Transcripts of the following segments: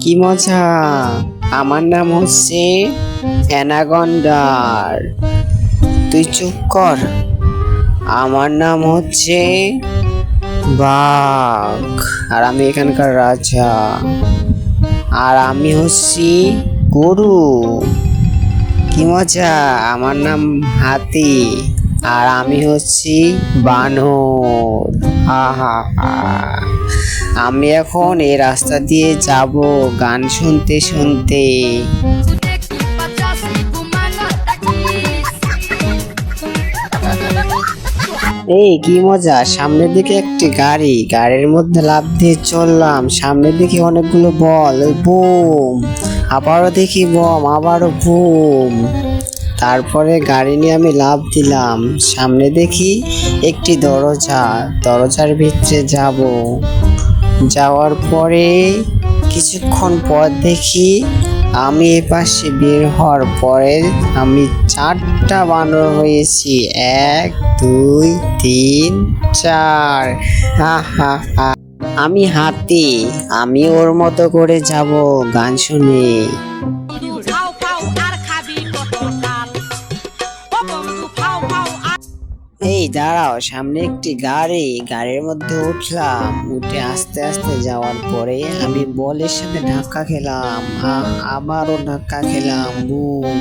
কি মজা। আমার নাম হচ্ছে অ্যানাগন্ডার তুই চুপ কর। আমার নাম হচ্ছে বাঘ। আর আমি এখানকার রাজা। আর আমি হচ্ছি গরু। কি মজা। আমার নাম হাতি। আর আমি হচ্ছি বানর। হা হা। হা আমি এখন এই রাস্তা দিয়ে যাব গান শুনতে শুনতে। এই কি মজা, সামনের দিকে একটি গাড়ি। গাড়ির মধ্যে লাফ দিয়ে চললাম। সামনের দিকে অনেকগুলো বল বুম। আবারও দেখি বম, আবারও বুম। তারপরে গাড়ি নিয়ে আমি লাফ দিলাম। সামনে দেখি একটি দরজা। দরজার ভিতরে যাব। যাওয়ার পরে কিছুক্ষণ পর দেখি আমি এ পাশে বের হওয়ার পরে আমি চারটা বানর হয়েছি। এক, দুই, তিন, চার। হা হা হা। আমি হাতি। আমি ওর মতো করে যাব, গান শুনে। এই দাঁড়াও, সামনে একটি গাড়ি। গাড়ির মধ্যে উঠলাম। উঠে আস্তে আস্তে যাওয়ার পরে আমি বলের সাথে ধাক্কা খেলাম। আবারও ধাক্কা খেলাম। বুম।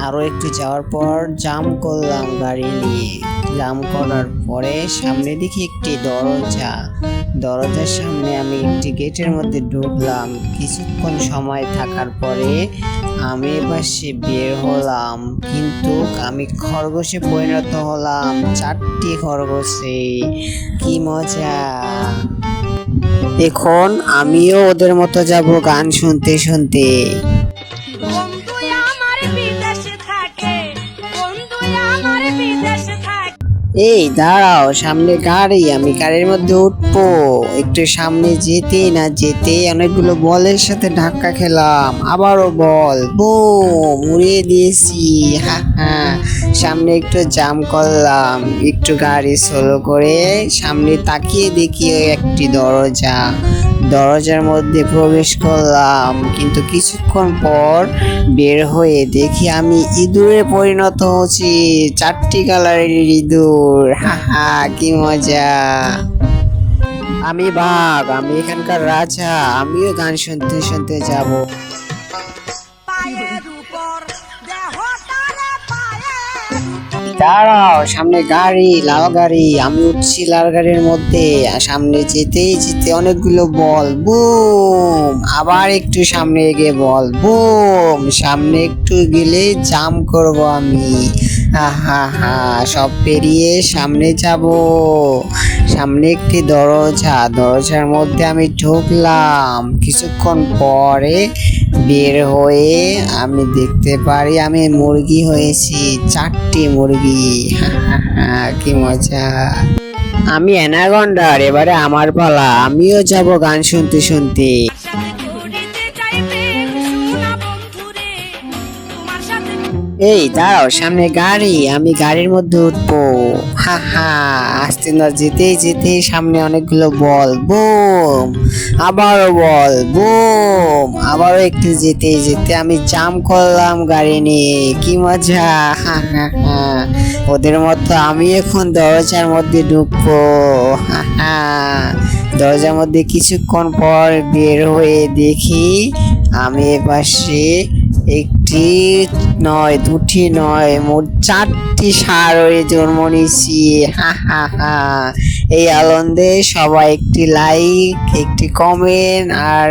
আরও একটু যাওয়ার পর জাম করলাম গাড়ি নিয়ে। জাম করার পরে সামনে দেখি একটি দরজা। দরজার সামনে আমি একটি গেটের মধ্যে ঢুকলাম। কিছুক্ষণ সময় থাকার পরে আমি এবার সে বের হলাম। কিন্তু আমি খরগোশে পরিণত হলাম। চারটি খরগোশে। কি মজা। এখন আমিও ওদের মতো যাব গান শুনতে শুনতে। এই দাঁড়াও, সামনে গাড়ি, আমি গাড়ির মধ্যে উঠবো। একটু সামনে যেতে না যেতে অনেকগুলো বলের সাথে ধাক্কা খেলাম। আবারও বল। বো উড়িয়ে দিয়েছি। হা হা। সামনে একটু জাম করলাম। একটু গাড়ি স্লো করে সামনে তাকিয়ে দেখি একটি দরজা। দরজার মধ্যে প্রবেশ করলাম, কিন্তু কিছুক্ষণ পর বের হয়ে দেখি আমি ইঁদুরে পরিণত হচ্ছি চারটি কালারের ইঁদুর, হা কি মজা। আমি বাঘ, আমি এখানকার রাজা, আমিও গান শুনতে শুনতে যাব। দাঁড়াও, সামনে গাড়ি, লাল গাড়ি, আমি উঠছি লাল গাড়ির মধ্যে, আর সামনে যেতেই যেতে অনেকগুলো বল, বুম, আবার একটু সামনে এগিয়ে বল, বুম, সামনে একটু গেলে জাম করব আমি, হা হা সব পেরিয়ে সামনে যাব, সামনে একটি দরজা, দরজার মধ্যে আমি ঢুকলাম, কিছুক্ষণ পরে বের হয়ে আমি দেখতে পারি আমি মুরগি হয়েছি, চারটি মুরগি। কি মজা। আমি অ্যানাগন্ডার এবারে আমার পালা। আমিও যাব গান শুনতে শুনতে। এই, দাঁড়াও, সামনে গাড়ি, আমি গাড়ির মধ্যে উঠবো। হা হা, আসতে না যেতেই যেতেই সামনে অনেকগুলো বল, বুম, আবারও বল, বুম, আবারও একটু যেতে যেতে আমি জাম করলাম গাড়ি নিয়ে, কি মজা, হা হা হা। ওদের মতো আমি এখন দরজার মধ্যে ঢুকবো, হা হা। দরজার মধ্যে কিছুক্ষণ পর বের হয়ে দেখি আমি এপাশে একটি নয়, দুটি নয়, মোট চারটি সার হয়ে জন্ম নিছি হা হা হা। এই আনন্দে সবাই একটি লাইক একটি কমেন্ট আর